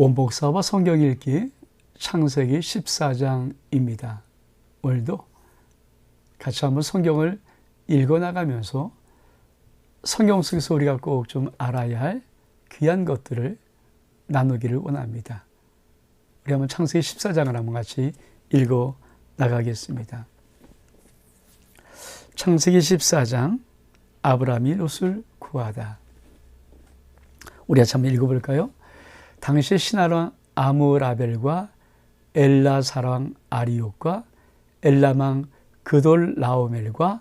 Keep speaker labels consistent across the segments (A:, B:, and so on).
A: 원복사와 성경 읽기 창세기 14장입니다. 오늘도 같이 한번 성경을 읽어 나가면서 성경 속에서 우리가 꼭 좀 알아야 할 귀한 것들을 나누기를 원합니다. 우리 한번 창세기 14장을 한번 같이 읽어 나가겠습니다. 창세기 14장 아브라함이 롯을 구하다. 우리 같이 한번 읽어볼까요? 당시 신하랑 아무라벨과 엘라사랑 아리옥과 엘라망 그돌 라오멜과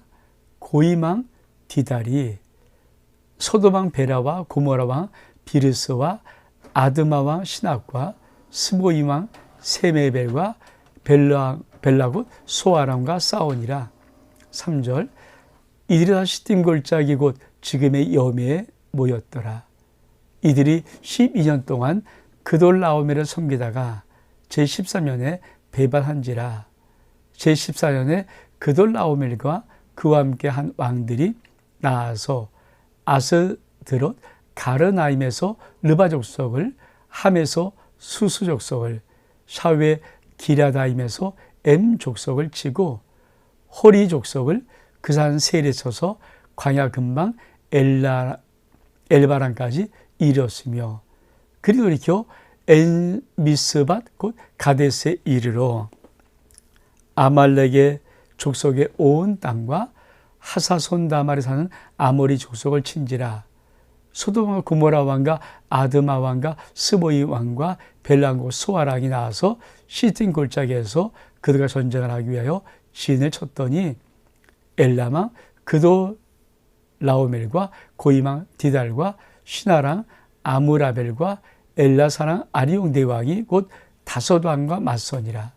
A: 고이망 디달이 소도망 베라와 고모라왕 비르스와 아드마왕 신학과 스보이왕 세메벨과 벨라, 벨라굿 소아람과 싸우니라. 3절 이들이 다 시딤 골짜기 곧 지금의 여미에 모였더라. 이들이 12년 동안 그돌 라오멜을 섬기다가 제13년에 배반한지라 제14년에 그돌 라오멜과 그와 함께 한 왕들이 나아서 아스드롯 가르나임에서 르바 족속을 함에서 수수 족속을 샤웨 기라다임에서 엠 족속을 치고 호리 족속을 그산 세일에 쳐서 광야 근방 엘바란까지 이뤘으며 그리고 이렇게 엔미스밭 곧 가데스에 이르러 아말렉의 족속의 온 땅과 하사손 다말에 사는 아모리 족속을 친지라. 소돔과 구모라 왕과 아드마 왕과 스보이 왕과 벨랑고 소아랑이 나와서 시틴 골짜기에서 그들과 전쟁을 하기 위하여 진을 쳤더니 엘라망 그도 라오멜과 고이망 디달과 시나랑 아무라벨과 엘라사랑 아리용 대왕이 곧 다섯 왕과 맞서니라.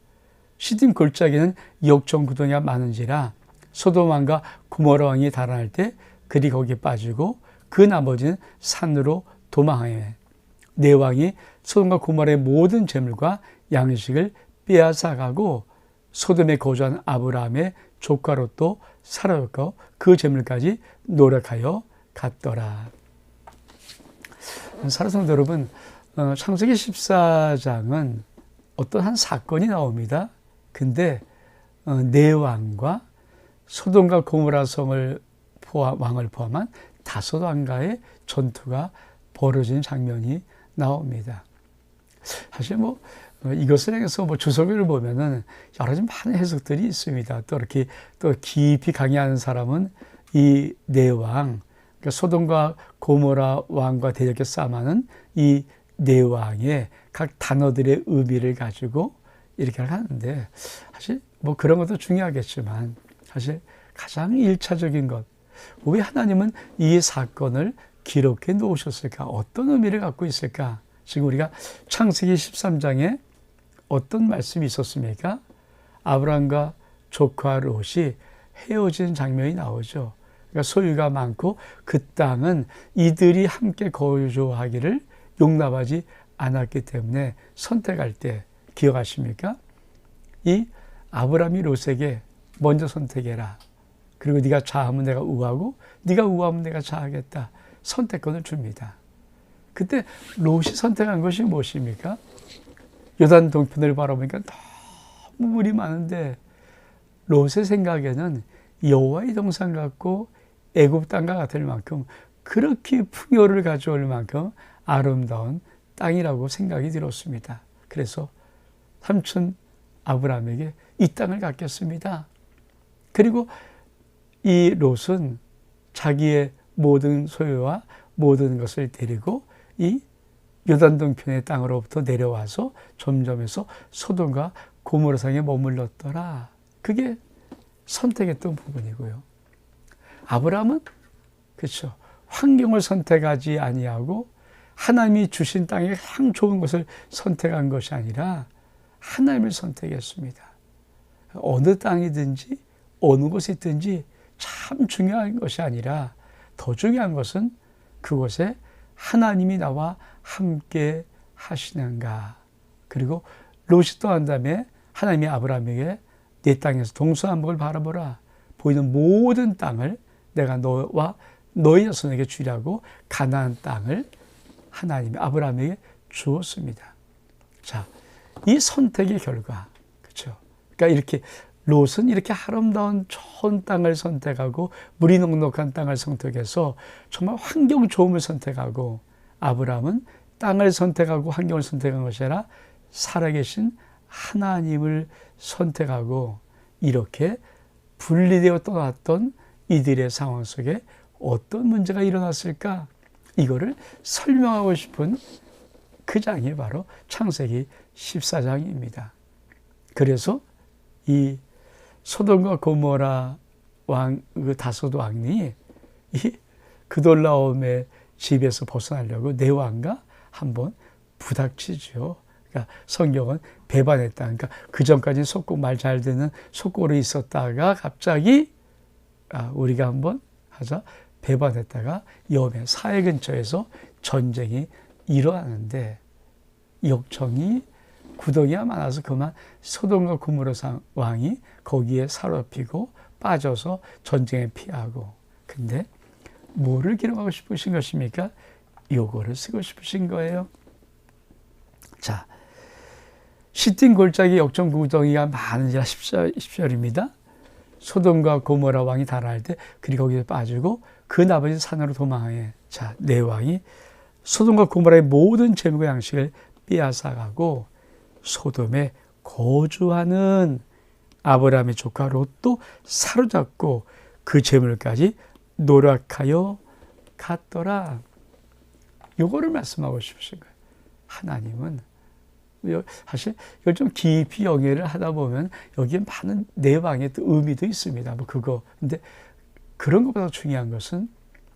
A: 시딘 골짜기는 역정 구덩이가 많은지라 소돔 왕과 구모라 왕이 달아날 때 그리 거기에 빠지고 그 나머지는 산으로 도망하여 네 왕이 소돔과 고모라의 모든 재물과 양식을 빼앗아가고 소돔에 거주한 아브라함의 조카로 또 사라졌고 그 재물까지 노력하여 갔더라. 사랑하는 여러분, 어, 창세기 14장은 어떤 한 사건이 나옵니다. 근데 어, 네 왕과 소돔과 고모라 성을 포함, 왕을 포함한 다섯 왕과의 전투가 벌어진 장면이 나옵니다. 사실 뭐 어, 이것을 향해서 뭐 주석을 보면은 여러 가지 많은 해석들이 있습니다. 또 이렇게 또 깊이 강의하는 사람은 이네 왕, 그러니까 소돔과 고모라 왕과 대적해 싸움하는 이 네 왕의 각 단어들의 의미를 가지고 이렇게 하는데 사실 뭐 그런 것도 중요하겠지만 사실 가장 일차적인 것, 왜 하나님은 이 사건을 기록해 놓으셨을까? 어떤 의미를 갖고 있을까? 지금 우리가 창세기 13장에 어떤 말씀이 있었습니까? 아브라함과 조카 롯이 헤어진 장면이 나오죠. 그러니까 소유가 많고 그 땅은 이들이 함께 거주하기를 용납하지 않았기 때문에 선택할 때 기억하십니까? 이 아브라함이 롯에게 먼저 선택해라. 그리고 네가 좌하면 내가 우하고 네가 우하면 내가 좌하겠다. 선택권을 줍니다. 그때 롯이 선택한 것이 무엇입니까? 요단 동편을 바라보니까 너무 물이 많은데 롯의 생각에는 여호와의 동산 같고 애굽 땅과 같을 만큼 그렇게 풍요를 가져올 만큼 아름다운 땅이라고 생각이 들었습니다. 그래서 삼촌 아브라함에게 이 땅을 갖겠습니다. 그리고 이 롯은 자기의 모든 소유와 모든 것을 데리고 이 요단 동편의 땅으로부터 내려와서 점점해서 소돔과 고모라상에 머물렀더라. 그게 선택했던 부분이고요. 아브라함은 그렇죠. 환경을 선택하지 아니하고 하나님이 주신 땅에 가장 좋은 것을 선택한 것이 아니라 하나님을 선택했습니다. 어느 땅이든지 어느 곳에 있든지 참 중요한 것이 아니라 더 중요한 것은 그곳에 하나님이 나와 함께 하시는가. 그리고 롯이 또한 다음에 하나님이 아브라함에게 내 땅에서 동서남북을 바라보라. 보이는 모든 땅을 내가 너와 너의 자손에게 주라고 가나안 땅을 하나님이 아브라함에게 주었습니다. 자, 이 선택의 결과, 그렇죠? 그러니까 이렇게 롯은 이렇게 아름다운 좋은 땅을 선택하고 물이 넉넉한 땅을 선택해서 정말 환경 좋음을 선택하고 아브라함은 땅을 선택하고 환경을 선택한 것이 아니라 살아계신 하나님을 선택하고 이렇게 분리되어 떠났던 이들의 상황 속에 어떤 문제가 일어났을까? 이거를 설명하고 싶은 그 장이 바로 창세기 14장입니다. 그래서 이 소돔과 고모라 왕, 그 다소도 왕이 이 그돌라움의 집에서 벗어나려고 내 왕과 한번 부닥치죠. 그러니까 성경은 배반했다. 그러니까 그 전까지 속고 말 잘 듣는 속고로 있었다가 갑자기 아, 우리가 한번 하자 배반했다가 염의 사해 근처에서 전쟁이 일어나는데 역청이 구덩이가 많아서 그만 소돔과 고모라 왕이 거기에 사로잡히고 빠져서 전쟁에 피하고 근데 뭐를 기록하고 싶으신 것입니까? 요거를 쓰고 싶으신 거예요. 자, 시틴 골짜기 역전 구덩이가 많으니라 10절, 10절입니다. 소돔과 고모라 왕이 달아날 때 그리 거기에 빠지고 그 나머지 산으로 도망해. 자, 내 왕이 소돔과 고모라의 모든 재물과 양식을 빼앗아가고 소돔에 거주하는 아브라함의 조카 롯도 사로잡고 그 재물까지 노력하여 갔더라. 요거를 말씀하고 싶으신 거예요. 하나님은 사실 이걸 좀 깊이 영예를 하다 보면 여기에 많은 내방의 또 의미도 있습니다. 뭐 그거. 근데 그런 것보다 중요한 것은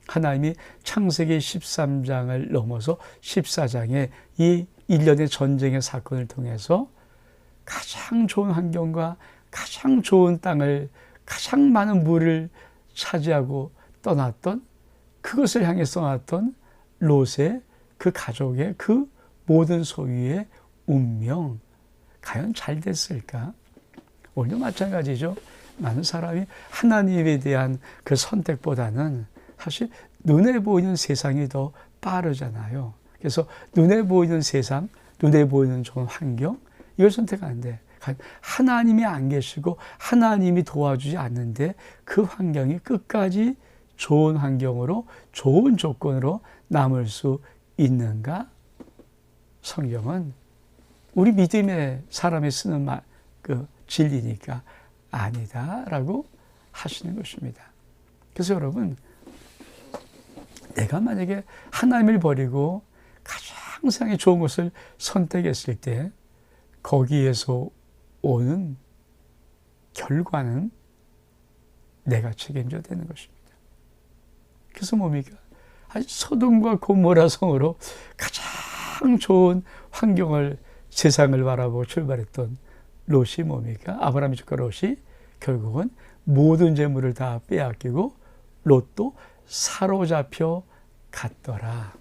A: 하나님이 창세기 13장을 넘어서 14장에 이 일련의 전쟁의 사건을 통해서 가장 좋은 환경과 가장 좋은 땅을 가장 많은 물을 차지하고 떠났던 그것을 향해 떠났던 롯의 그 가족의 그 모든 소유의 운명 과연 잘 됐을까? 오늘도 마찬가지죠. 많은 사람이 하나님에 대한 그 선택보다는 사실 눈에 보이는 세상이 더 빠르잖아요. 그래서 눈에 보이는 세상, 눈에 보이는 좋은 환경, 이걸 선택하는데 하나님이 안 계시고 하나님이 도와주지 않는데 그 환경이 끝까지 좋은 환경으로 좋은 조건으로 남을 수 있는가? 성경은 우리 믿음의 사람이 쓰는 말, 그 진리니까 아니다라고 하시는 것입니다. 그래서 여러분, 내가 만약에 하나님을 버리고 가장 세상에 좋은 것을 선택했을 때 거기에서 오는 결과는 내가 책임져야 되는 것입니다. 그래서 뭡니까? 소돔과 고모라 성으로 가장 좋은 환경을 세상을 바라보고 출발했던 롯이 뭡니까? 아브라함의 조카 롯이 결국은 모든 재물을 다 빼앗기고 롯도 사로잡혀 갔더라.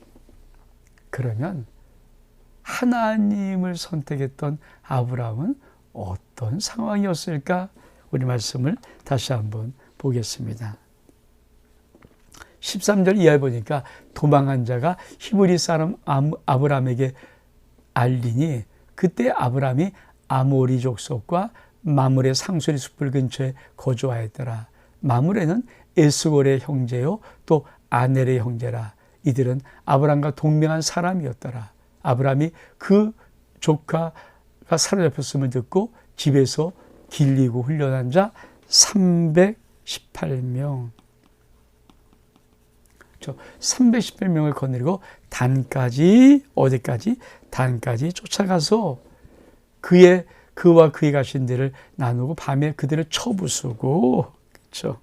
A: 그러면 하나님을 선택했던 아브라함은 어떤 상황이었을까? 우리 말씀을 다시 한번 보겠습니다. 13절 이하에 보니까 도망한 자가 히브리 사람 아브라함에게 알리니 그때 아브라함이 아모리 족속과 마물의 상수리 숲을 근처에 거주하였더라. 마물에는 에스골의 형제요 또 아넬의 형제라. 이들은 아브라함과 동명한 사람이었더라. 아브라함이 그 조카가 사로잡혔음을 듣고 집에서 길리고 훈련한 자 318명. 318명을 거느리고 단까지 어디까지 단까지 쫓아가서 그의 그와 그의 가신 데를 나누고 밤에 그들을 쳐부수고 그렇죠.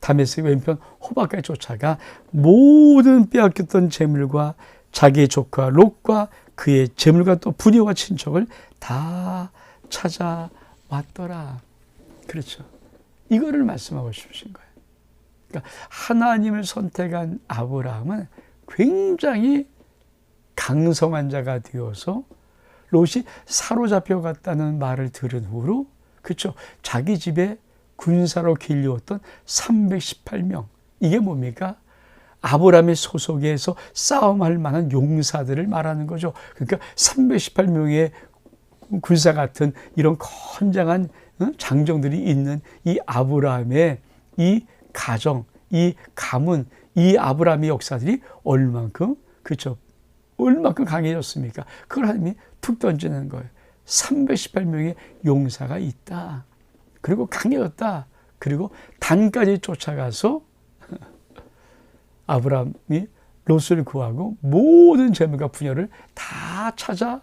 A: 다메섹 왼편 호박까지 쫓아가 모든 빼앗겼던 재물과 자기의 조카 롯과 그의 재물과 또 부녀와 친척을 다 찾아왔더라. 그렇죠. 이거를 말씀하고 싶으신 거예요. 그러니까 하나님을 선택한 아브라함은 굉장히 강성한 자가 되어서 롯이 사로잡혀 갔다는 말을 들은 후로 그렇죠. 자기 집에 군사로 길려왔던 318명. 이게 뭡니까? 아브라함의 소속에서 싸움할 만한 용사들을 말하는 거죠. 그러니까 318명의 군사 같은 이런 건장한 장정들이 있는 이 아브라함의 이 가정, 이 가문, 이 아브라함의 역사들이 얼만큼 그렇죠. 얼만큼 강해졌습니까? 그걸 하나님이 툭 던지는 거예요. 318명의 용사가 있다. 그리고 강해졌다. 그리고 단까지 쫓아가서 아브라함이 롯을 구하고 모든 재물과 분열을 다 찾아왔다.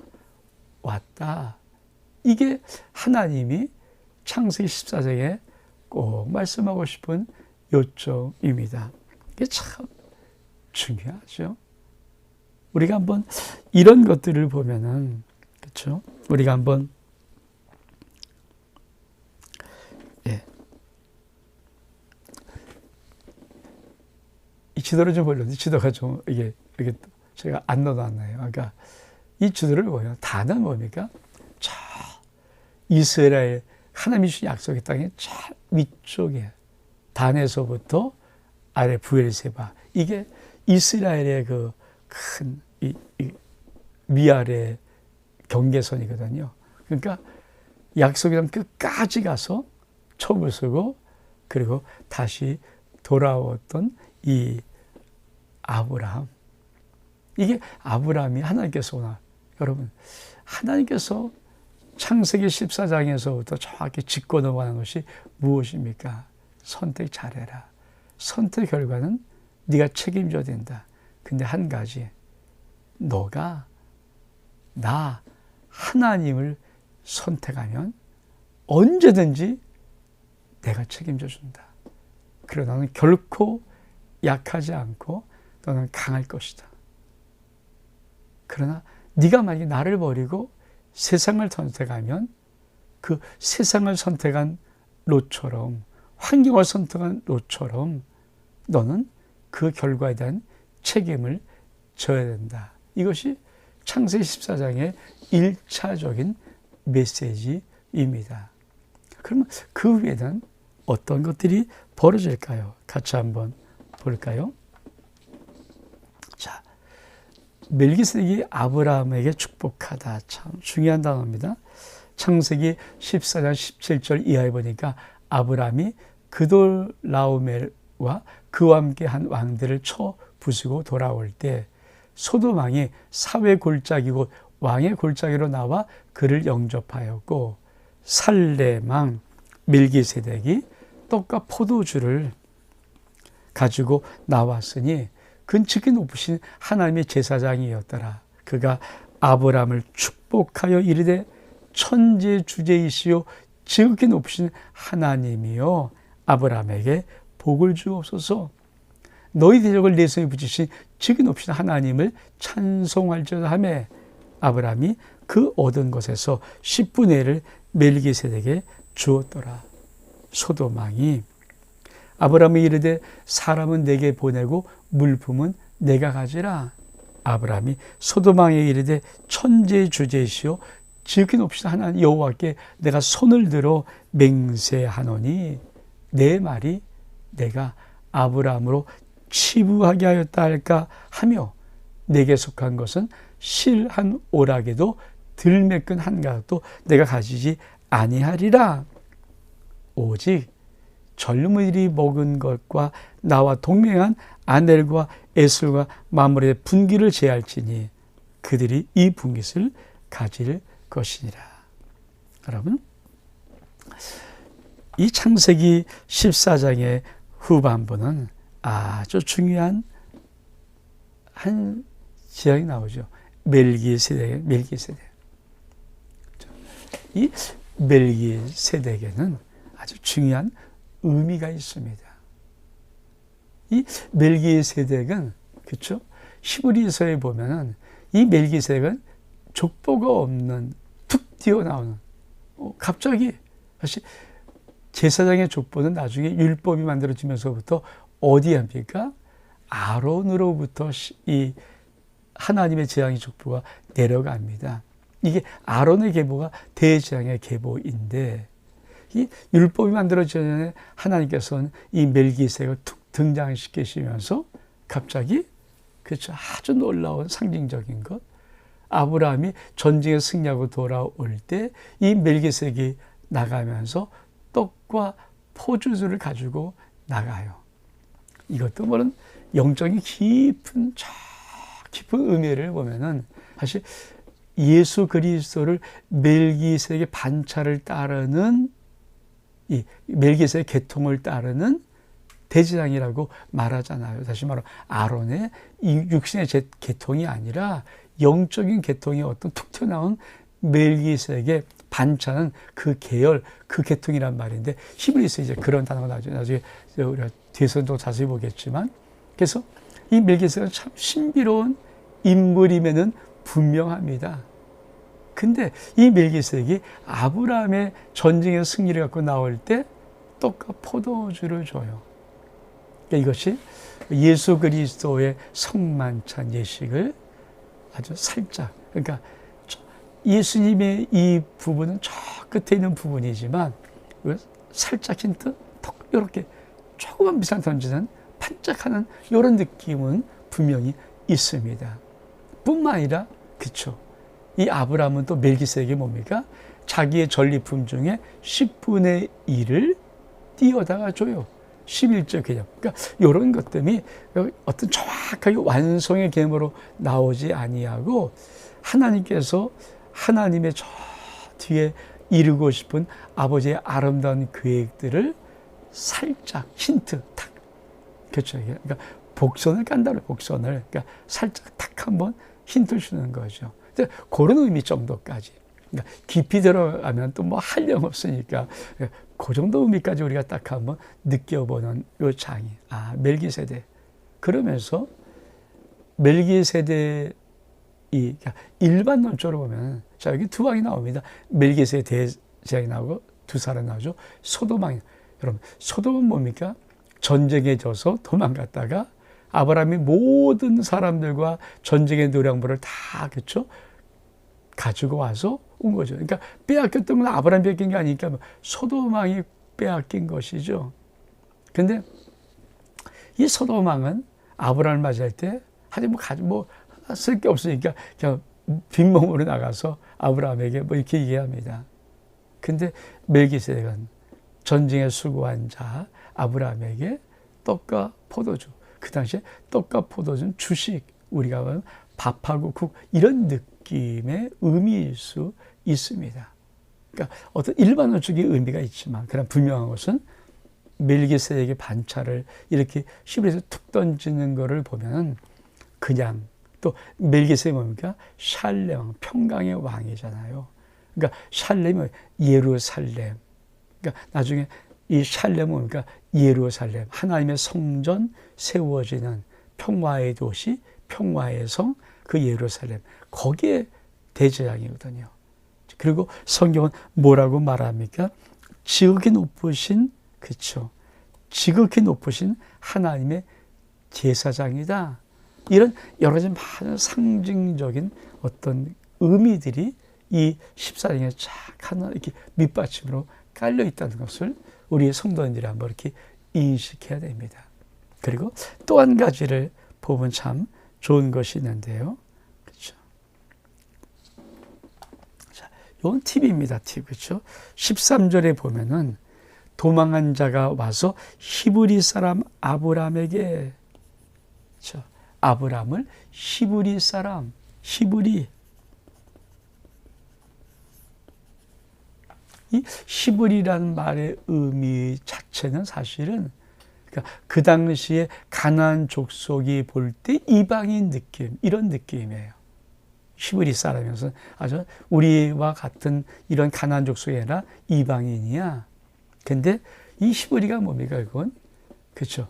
A: 이게 하나님이 창세기 14장에 꼭 말씀하고 싶은 요점입니다. 이게 참 중요하죠. 우리가 한번 이런 것들을 보면은 그렇죠? 우리가 한번 예. 이 지도를 좀 보려는데 지도가 좀 이게 이게 제가 안 넣어놨나요? 그러니까 이 지도를 보면 다는 뭡니까? 저 이스라엘 하나님이 주신 약속의 땅의 저 위쪽에 단에서부터 아래 부엘세바 이게 이스라엘의 그큰 이, 이 위아래 경계선이거든요. 그러니까 약속의 땅 끝까지 가서 촉을 쓰고 그리고 다시 돌아왔던 이 아브라함. 이게 아브라함이 하나님께서 오나 여러분 하나님께서 창세기 14장에서부터 정확히 짚고 넘어가는 것이 무엇입니까? 선택 잘해라. 선택 결과는 네가 책임져야 된다. 근데 한 가지, 너가 나 하나님을 선택하면 언제든지 내가 책임져 준다. 그러나 너는 결코 약하지 않고 너는 강할 것이다. 그러나 네가 만약에 나를 버리고 세상을 선택하면 그 세상을 선택한 롯처럼 환경을 선택한 롯처럼 너는 그 결과에 대한 책임을 져야 된다. 이것이 창세기 14장의 1차적인 메시지입니다. 그러면 그 위에는 어떤 것들이 벌어질까요? 같이 한번 볼까요? 자, 멜기세덱이 아브라함에게 축복하다. 참 중요한 단어입니다. 창세기 14장 17절 이하에 보니까 아브라함이 그돌라오멜과 그와 함께 한 왕들을 쳐 부수고 돌아올 때 소도망이 사회 골짜기고 왕의 골짜기로 나와 그를 영접하였고 살레망 밀기세덱이 떡과 포도주를 가지고 나왔으니 근치기 높으신 하나님의 제사장이었더라. 그가 아브라함을 축복하여 이르되 천재 주제이시요 지극히 높으신 하나님이요 아브라함에게 복을 주옵소서. 너희 대적을 내 손에 붙이신 지극히 높으신 하나님을 찬송할지어다 하매 아브라함이 그 얻은 것에서 10분의 1을 멜기세덱에 주었더라. 소도망이 아브라함이 이르되 사람은 내게 보내고 물품은 내가 가지라. 아브라함이 소도망에 이르되 천재 주제시오 지극히 높으신 하나님 여호와께 내가 손을 들어 맹세하노니 내 말이 내가 아브라함으로 치부하게 하였다 할까 하며 내게 속한 것은 실한 오락에도 들매끈 한 가닥도 내가 가지지 아니하리라. 오직 젊은이들이 먹은 것과 나와 동맹한 아넬과 에슬과 마물의 분기를 제할지니 그들이 이 분깃을 가질 것이니라. 여러분, 이 창세기 14장의 후반부는 아주 중요한 한 지역이 나오죠. 멜기세덱, 멜기세덱. 이 멜기세덱에는 아주 중요한 의미가 있습니다. 이 멜기세덱은 그렇죠? 히브리서에 보면은 이 멜기세덱은 족보가 없는 툭 튀어나오는 어, 갑자기 사실 제사장의 족보는 나중에 율법이 만들어지면서부터 어디에 합니까? 아론으로부터 이 하나님의 재앙의 족보가 내려갑니다. 이게 아론의 계보가 대재앙의 계보인데 이 율법이 만들어지기 전에 하나님께서는 이 멜기세가 툭 등장시키시면서 갑자기 그렇죠. 아주 놀라운 상징적인 것. 아브라함이 전쟁에 승리하고 돌아올 때 이 멜기색이 나가면서 떡 과 포주주를 가지고 나가요. 이것도 뭐는 영적인 깊은 저 깊은 의미를 보면은 사실 예수 그리스도를 멜기색의 반차를 따르는 이 멜기색의 계통을 따르는 대제장이라고 말하잖아요. 다시 말로 아론의 이 육신의 계통이 아니라 영적인 계통이 어떤 툭 튀어나온 멜기색의 반차는 그 계열, 그 계통이란 말인데 히브리서 이제 그런 단어가 나중에, 나중에 우리가 뒤에서 또 자세히 보겠지만 그래서 이 멜기색은 참 신비로운 인물임에는 분명합니다. 근데 이 멜기색이 아브라함의 전쟁의 승리를 갖고 나올 때 떡과 포도주를 줘요. 그러니까 이것이 예수 그리스도의 성만찬 예식을 아주 살짝 그러니까 예수님의 이 부분은 저 끝에 있는 부분이지만 살짝 힌트 톡 이렇게 조그만 비상 던지는 반짝하는 이런 느낌은 분명히 있습니다. 뿐만 아니라 그쵸. 이 아브라함은 또 멜기세에게 뭡니까? 자기의 전리품 중에 10분의 1을 띄어다가 줘요. 11조 개념. 그러니까 이런 것들이 어떤 정확하게 완성의 개념으로 나오지 아니하고 하나님께서 하나님의 저 뒤에 이루고 싶은 아버지의 아름다운 계획들을 살짝 힌트 탁 그렇죠. 그러니까 복선을 깐다는 복선을 그러니까 살짝 탁 한번 힌트 주는 거죠. 그런 의미 정도까지. 그러니까 깊이 들어가면 또뭐 한령 없으니까 그 정도 의미까지 우리가 딱 한번 느껴보는 요 장이 아 멜기세대 그러면서 멜기세대 이 일반론적으로 보면 자 여기 두 왕이 나옵니다. 멜기세 대제왕이 나오고 두 사람 나오죠. 소돔왕 여러분 소돔은 뭡니까? 전쟁에 져서 도망갔다가 아브라함이 모든 사람들과 전쟁의 노량물을 다 그렇죠 가지고 와서 온 거죠. 그러니까 빼앗겼던 건 아브라함이 뺏긴 게 아니니까 뭐 소돔왕이 빼앗긴 것이죠. 근데 이 소돔왕은 아브라함을 맞이할 때 하지 뭐 가지 뭐 쓸 게 없으니까 그냥 빈몸으로 나가서 아브라함에게 뭐 이렇게 얘기합니다. 근데 멜기세덱은 전쟁에 수고한 자 아브라함에게 떡과 포도주 그 당시에 떡과 포도주는 주식 우리가 밥하고 국 이런 느낌의 의미일 수 있습니다. 그러니까 어떤 일반론적인 의미가 있지만 그런 분명한 것은 멜기세덱의 반차를 이렇게 시브에서 툭 던지는 것을 보면 그냥 또 멜기세덱이 뭡니까? 샬렘 평강의 왕이잖아요. 그러니까 샬렘이 예루살렘. 그러니까 나중에 이 샬렘은 뭡니까? 예루살렘 하나님의 성전 세워지는 평화의 도시, 평화의 성, 그 예루살렘 거기에 대제장이거든요. 그리고 성경은 뭐라고 말합니까? 지극히 높으신 그쵸 지극히 높으신 하나님의 제사장이다. 이런 여러 가지 많은 상징적인 어떤 의미들이 이 14장에 쫙 하나 이렇게 밑받침으로 깔려 있다는 것을 우리 성도님들이 한번 이렇게 인식해야 됩니다. 그리고 또 한 가지를 보면 참 좋은 것이 있는데요. 이건 팁입니다. 팁. 그렇죠? 13절에 보면은 도망한 자가 와서 히브리 사람 아브람에게 그렇죠? 아브람을 히브리 사람 히브리 이 히브리라는 말의 의미 자체는 사실은 그러니까 그 당시에 가나안 족속이 볼 때 이방인 느낌 이런 느낌이에요. 히브리 사람이면서 아주 우리와 같은 이런 가난 족속이 아니라 이방인이야. 근데 이 히브리가 뭡니까 그건? 그렇죠.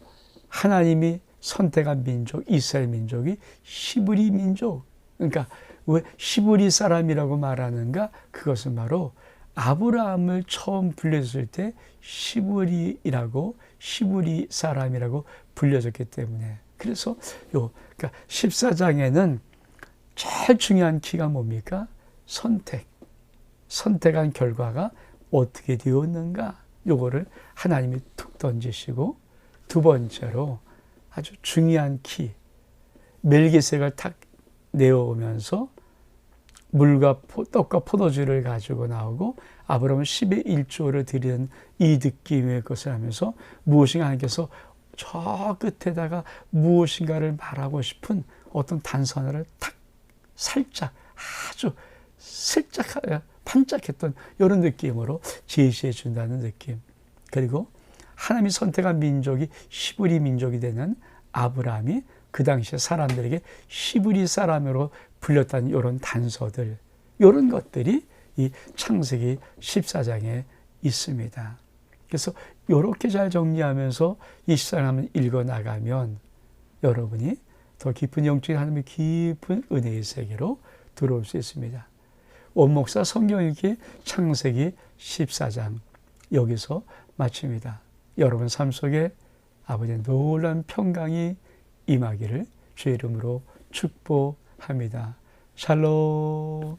A: 하나님이 선택한 민족, 이스라엘 민족이 히브리 민족. 그러니까 왜 히브리 사람이라고 말하는가? 그것은 바로 아브라함을 처음 불렸을 때 히브리라고 히브리 사람이라고 불려졌기 때문에 그래서 요 그러니까 14장에는 제일 중요한 키가 뭡니까? 선택. 선택한 결과가 어떻게 되었는가? 요거를 하나님이 툭 던지시고 두 번째로 아주 중요한 키 멜기색을 탁 내어오면서 물과 포, 떡과 포도주를 가지고 나오고 아브라함은 10의 1조를 드리는 이 느낌의 것을 하면서 무엇인가 하나님께서 저 끝에다가 무엇인가를 말하고 싶은 어떤 단서 하나를 탁 살짝 아주 슬쩍 반짝했던 이런 느낌으로 제시해 준다는 느낌. 그리고 하나님이 선택한 민족이 시브리 민족이 되는 아브라함이 그 당시에 사람들에게 시브리 사람으로 불렸다는 이런 단서들, 이런 것들이 이 창세기 14장에 있습니다. 그래서 이렇게 잘 정리하면서 이 14장을 읽어 나가면 여러분이 더 깊은 영적인 하나님의 깊은 은혜의 세계로 들어올 수 있습니다. 원목사 성경 읽기 창세기 14장 여기서 마칩니다. 여러분 삶 속에 아버지의 놀란 평강이 임하기를 주의 이름으로 축복합니다. 샬롬